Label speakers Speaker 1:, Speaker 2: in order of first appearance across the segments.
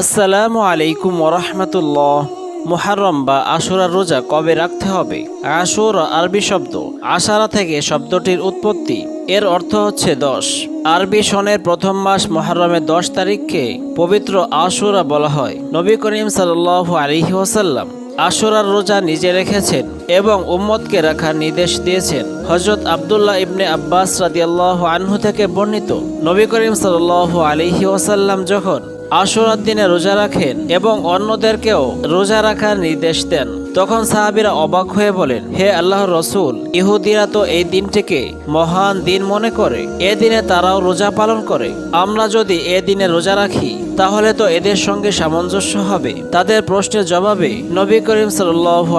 Speaker 1: আসসালামু আলাইকুম ওরহমতুল্লাহ। মুহাররম বা আশুরার রোজা কবে রাখতে হবে? আশুর আরবি শব্দ। আশারা থেকে শব্দটির উৎপত্তি। এর অর্থ হচ্ছে দশ। আরবি সনের প্রথম মাস মহরমের দশ তারিখকে পবিত্র আশুরা বলা হয়। নবী করিম সাল্লাহ আলহি ওসাল্লাম আশুরার রোজা নিজে রেখেছেন এবং উম্মতকে রাখার নির্দেশ দিয়েছেন। হজরত আবদুল্লাহ ইবনে আব্বাস রাদিয়াল্লাহ আনহু থেকে বর্ণিত। নবী করিম সাল্লাহ আলিহি ওসাল্লাম যখন আশুরার দিনে রোজা রাখেন এবং অন্যদেরকেও রোজা রাখার নির্দেশ দেন। তখন সাহাবিরা অবাক হয়ে বলেন, হে আল্লাহ রসুল, ইহুদিরা তো এই দিনটিকে মহান দিন মনে করে। এ দিনে তারাও রোজা পালন করে। আমরা যদি এ দিনে রোজা রাখি তাহলে তো এদের সঙ্গে সামঞ্জস্য হবে। তাদের প্রশ্নের জবাবে নবী করিম সাল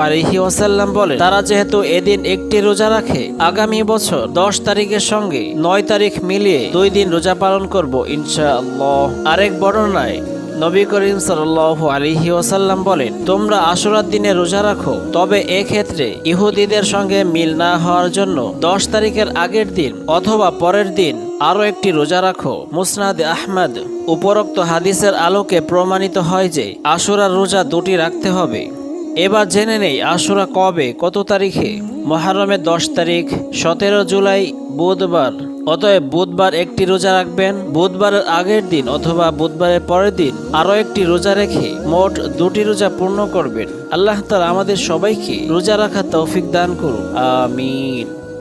Speaker 1: আলহি ওয়াসাল্লাম বলে তারা যেহেতু এদিন একটি রোজা রাখে, আগামী বছর দশ তারিখের সঙ্গে নয় তারিখ মিলিয়ে দুই দিন রোজা পালন করব ইনশাআল্লাহ। আরেক বর্ণনায় নবী করিম সাল আলিহি ওসাল্লাম বলেন, তোমরা আশুরার দিনে রোজা রাখো, তবে এক্ষেত্রে ইহুদিদের সঙ্গে মিল না হওয়ার জন্য দশ তারিখের আগের দিন অথবা পরের দিন আরও একটি রোজা রাখো। মুসনাদ আহমদ উপরোক্ত হাদিসের আলোকে প্রমাণিত হয় যে আশুরার রোজা দুটি রাখতে হবে। এবার জেনে নেই আশুরা কবে, কত তারিখে? মহারমের দশ তারিখ, সতেরো জুলাই, বুধবার। অতএব বুধবার একটি রোজা রাখবেন বুধবারের আগের দিন অথবা বুধবারের পরের দিন আরও একটি রোজা রেখে মোট দুটি রোজা পূর্ণ করবেন। আল্লাহ তালা আমাদের সবাইকে রোজা রাখার তৌফিক দান করুন। আমিন।